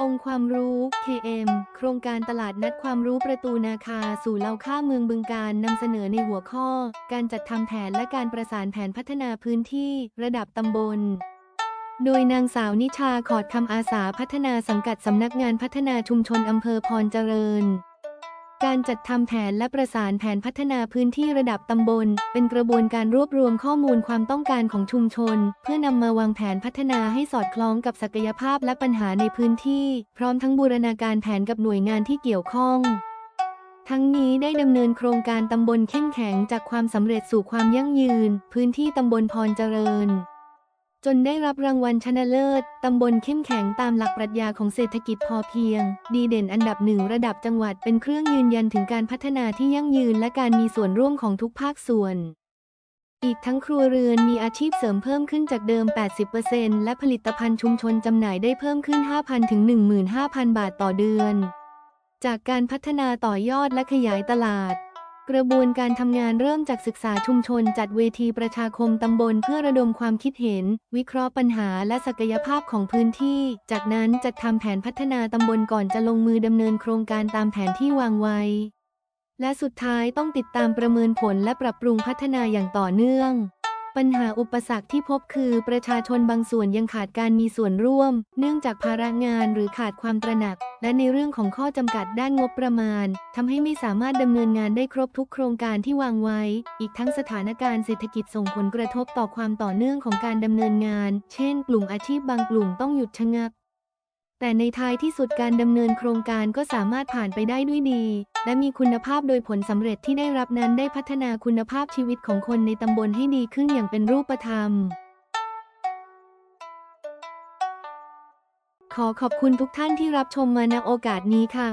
องค์ความรู้ KM โครงการตลาดนัดความรู้ประตูนาคาสู่เล่าค่าเมืองบึงการนำเสนอในหัวข้อ การจัดทำแผนและการประสานแผนพัฒนาพื้นที่ ระดับตำบล โดยนางสาวนิชาขอดคำอาสาพัฒนาสังกัดสำนักงานพัฒนาชุมชนอำเภอพรเจริญ การจัดทำแผนและประสานแผนพัฒนาพื้นที่ระดับตำบล เป็นกระบวนการรวบรวมข้อมูลความต้องการของชุมชน เพื่อนำมาวางแผนพัฒนาให้สอดคล้องกับศักยภาพและปัญหาในพื้นที่ พร้อมทั้งบูรณาการแผนกับหน่วยงานที่เกี่ยวข้อง ทั้งนี้ได้ดำเนินโครงการตำบลเข้มแข็งจากความสำเร็จสู่ความยั่งยืน พื้นที่ตำบลพรเจริญ จนได้รับรางวัลชนะเลิศ ตำบลเข้มแข็งตามหลักปรัชญาของเศรษฐกิจพอเพียง ดีเด่นอันดับหนึ่งระดับจังหวัดเป็นเครื่องยืนยันถึงการพัฒนาที่ยั่งยืนและการมีส่วนร่วมของทุกภาคส่วน อีกทั้งครัวเรือนมีอาชีพเสริมเพิ่มขึ้นจากเดิม 80%และผลิตภัณฑ์ชุมชนจำหน่ายได้เพิ่มขึ้น 5,000 ถึง 15,000 บาทต่อเดือน จากการพัฒนาต่อยอดและขยายตลาด กระบวนการทำงานเริ่มจากศึกษาชุมชน จัดเวทีประชาคมตำบลเพื่อระดมความคิดเห็น วิเคราะห์ปัญหาและศักยภาพของพื้นที่ จากนั้นจัดทำแผนพัฒนาตำบลก่อนจะลงมือดำเนินโครงการตามแผนที่วางไว้ และสุดท้ายต้องติดตามประเมินผลและปรับปรุงพัฒนาอย่างต่อเนื่อง ปัญหาอุปสรรคที่พบคือประชาชนบางส่วนยังขาดการมีส่วนร่วม เนื่องจากภาระงานหรือขาดความตระหนัก และในเรื่องของข้อจำกัดด้านงบประมาณทำให้ไม่สามารถดำเนินงานได้ครบทุกโครงการที่วางไว้ อีกทั้งสถานการณ์เศรษฐกิจส่งผลกระทบต่อความต่อเนื่องของการดำเนินงาน เช่น กลุ่มอาชีพบางกลุ่มต้องหยุดชะงักแต่ในท้ายที่สุดการดำเนินโครงการก็สามารถผ่านไปได้ด้วยดี และมีคุณภาพโดยผลสำเร็จที่ได้รับนั้นได้พัฒนาคุณภาพชีวิตของคนในตำบลให้ดีขึ้นอย่างเป็นรูปธรรม ขอขอบคุณทุกท่านที่รับชมมาณโอกาสนี้ค่ะ